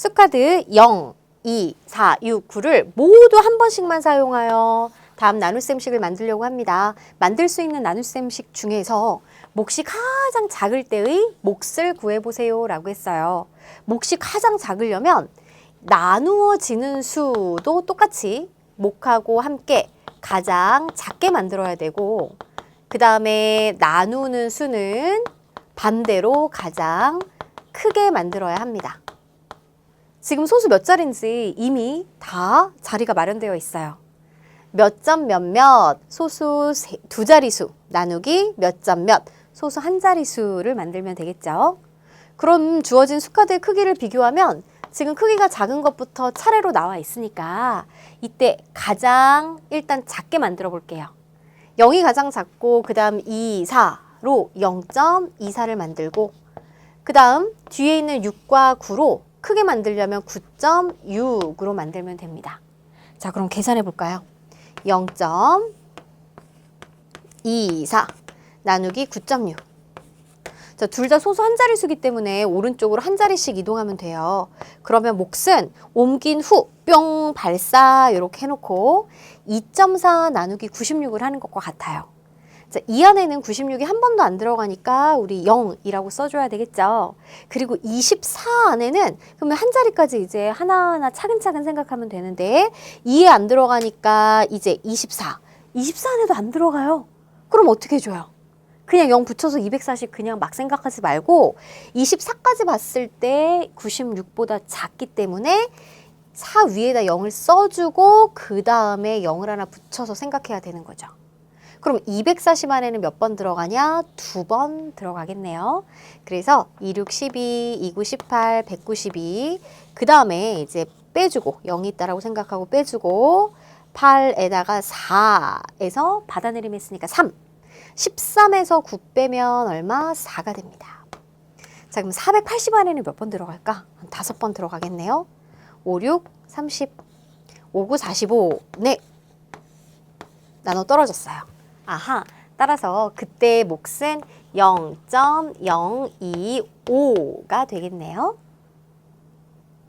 수카드 0, 2, 4, 6, 9를 모두 한 번씩만 사용하여 다음 나눗셈식을 만들려고 합니다. 만들 수 있는 나눗셈식 중에서 몫이 가장 작을 때의 몫을 구해보세요 라고 했어요. 몫이 가장 작으려면 나누어지는 수도 똑같이 몫하고 함께 가장 작게 만들어야 되고 그 다음에 나누는 수는 반대로 가장 크게 만들어야 합니다. 지금 소수 몇 자리인지 이미 다 자리가 마련되어 있어요. 몇 점 몇몇 소수 세- 두 자리수 나누기 몇 점 몇 소수 한 자리수를 만들면 되겠죠. 그럼 주어진 수카드의 크기를 비교하면 지금 크기가 작은 것부터 차례로 나와 있으니까 이때 가장 일단 작게 만들어 볼게요. 0이 가장 작고 그 다음 2, 4로 0.24를 만들고 그 다음 뒤에 있는 6과 9로 크게 만들려면 9.6으로 만들면 됩니다. 자 그럼 계산해 볼까요? 0.24 나누기 9.6 자, 둘 다 소수 한 자릿수기 때문에 오른쪽으로 한 자리씩 이동하면 돼요. 그러면 몫은 옮긴 후 뿅 발사 이렇게 해놓고 2.4 나누기 96을 하는 것과 같아요. 자, 이 안에는 96이 한 번도 안 들어가니까 우리 0이라고 써줘야 되겠죠. 그리고 24 안에는 그러면 한 자리까지 이제 하나하나 차근차근 생각하면 되는데 2에 안 들어가니까 이제 24. 24 안에도 안 들어가요. 그럼 어떻게 해줘요? 그냥 0 붙여서 240 그냥 막 생각하지 말고 24까지 봤을 때 96보다 작기 때문에 4 위에다 0을 써주고 그 다음에 0을 하나 붙여서 생각해야 되는 거죠. 그럼 240 안에는 몇 번 들어가냐? 두 번 들어가겠네요. 그래서 26, 12, 29, 18, 192. 그 다음에 이제 빼주고 0이 있다라고 생각하고 빼주고 8에다가 4에서 받아내림 했으니까 3. 13에서 9 빼면 얼마? 4가 됩니다. 자, 그럼 480 안에는 몇 번 들어갈까? 한 다섯 번 들어가겠네요. 5, 6, 30, 5, 9, 45. 네. 나눠 떨어졌어요. 아하. 따라서 그때 몫은 0.025가 되겠네요.